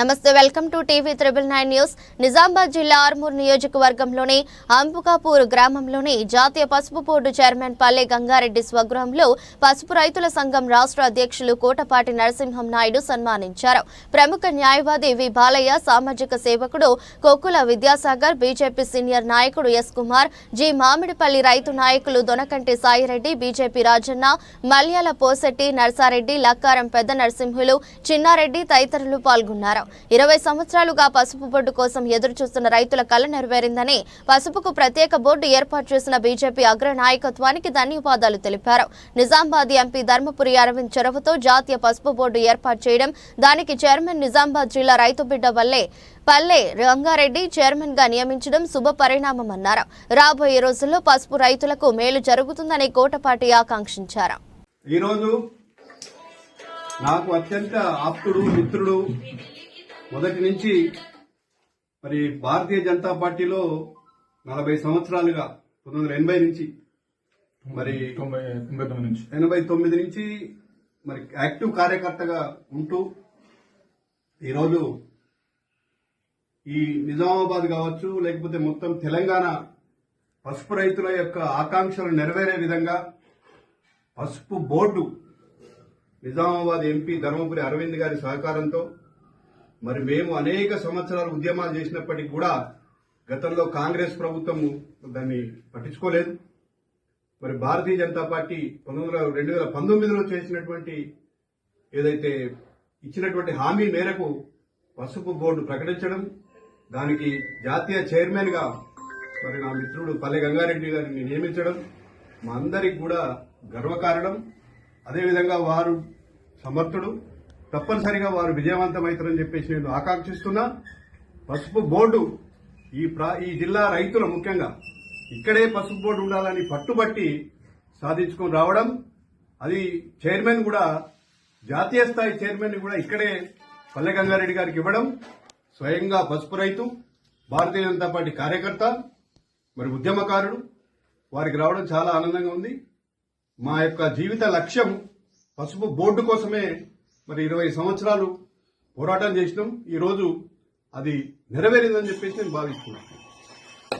నమస్తే welcome to TV triple nine news. Nizamabad జిల్లా ఆర్మూర్ నియోజకవర్గంలోని అంబుకాపూర్ గ్రామంలోని జాతీయ పసుపు బోర్డు చైర్మన్ పల్లె గంగారెడ్డి స్వగృహంలో పసుపు రైతుల సంఘం రాష్ట్ర అధ్యక్షులు కోటపాటి నరసింహం నాయుడు సన్మానించారు. ప్రముఖ న్యాయవాది వి బాలయ్య సామాజిక సేవకుడు కొక్కుల విద్యాసాగర్ బీజేపీ సీనియర్ నాయకుడు ఎస్ కుమార్ జి మామిడిపల్లి రైతు నాయకులు దొనకంటి సాయిరెడ్డి బీజేపీ రాజన్న మల్యాల పోసెట్టి నర్సారెడ్డి లక్కారం పెద్ద నరసింహులు చిన్నారెడ్డి తదితరులు పాల్గొన్నారు. ఇరవై సంవత్సరాలుగా పసుపు బోర్డు కోసం ఎదురు చూస్తున్న రైతుల కళ నెరవేరిందని పసుపుకు ప్రత్యేక బోర్డు ఏర్పాటు చేసిన బీజేపీ అగ్ర నాయకత్వానికి ధన్యవాదాలు తెలిపారు. నిజామాబాద్ ఎంపీ ధర్మపురి అరవింద్ చొరవతో జాతీయ పసుపు బోర్డు ఏర్పాటు చేయడం దానికి చైర్మన్ నిజామాబాద్ జిల్లా రైతు బిడ్డ వల్లే పల్లె రంగారెడ్డి చైర్మన్గా నియమించడం శుభ పరిణామమన్నారు రాబోయే రోజుల్లో పసుపు రైతులకు మేలు జరుగుతుందని కోటపాటి ఆకాంక్షించారు. ఈరోజు నాకు అత్యంత ఆప్తుడు మిత్రుడు మొదటి నుంచి మరి భారతీయ జనతా పార్టీలో నలభై సంవత్సరాలుగా పంతొమ్మిది వందల ఎనభై నుంచి మరి తొంభై తొంభై తొమ్మిది నుంచి. ఎనభై తొమ్మిది నుంచి మరి యాక్టివ్ కార్యకర్తగా ఉంటూ ఈరోజు ఈ నిజామాబాద్ కావచ్చు లేకపోతే మొత్తం తెలంగాణ పసుపు రైతుల యొక్క ఆకాంక్షలు నెరవేరే విధంగా పసుపు బోర్డు నిజామాబాద్ ఎంపీ ధర్మపురి అరవింద్ గారి సహకారంతో మరి మేము అనేక సంవత్సరాలు ఉద్యమాలు చేసినప్పటికీ కూడా గతంలో కాంగ్రెస్ ప్రభుత్వం దాన్ని పట్టించుకోలేదు. మరి భారతీయ జనతా పార్టీ పంతొమ్మిది వందల రెండు వేల పంతొమ్మిదిలో చేసినటువంటి ఏదైతే ఇచ్చినటువంటి హామీ మేరకు పసుపు బోర్డు ప్రకటించడం దానికి జాతీయ చైర్మన్గా మరి నా మిత్రుడు పల్లె గంగారెడ్డి గారిని నియమించడం మా అందరికి కూడా గర్వకారణం. అదేవిధంగా వారు సమర్థుడు. తప్పనిసరిగా వారు విజయవంతమవుతారని చెప్పేసి నేను ఆకాంక్షిస్తున్నా. పసుపు బోర్డు ఈ ప్రా ఈ జిల్లా రైతుల ముఖ్యంగా ఇక్కడే పసుపు బోర్డు ఉండాలని పట్టుబట్టి సాధించుకొని రావడం అది చైర్మన్ కూడా జాతీయ స్థాయి చైర్మన్ కూడా ఇక్కడే పల్లె గంగారెడ్డి గారికి ఇవ్వడం స్వయంగా పసుపు రైతు భారతీయ జనతా పార్టీ కార్యకర్త మరి ఉద్యమకారుడు వారికి రావడం చాలా ఆనందంగా ఉంది. మా యొక్క జీవిత లక్ష్యం పసుపు బోర్డు కోసమే మరి ఇరవై సంవత్సరాలు పోరాటం చేసినాం. ఈరోజు అది నెరవేరిందని చెప్పేసి నేను భావిస్తున్నాను.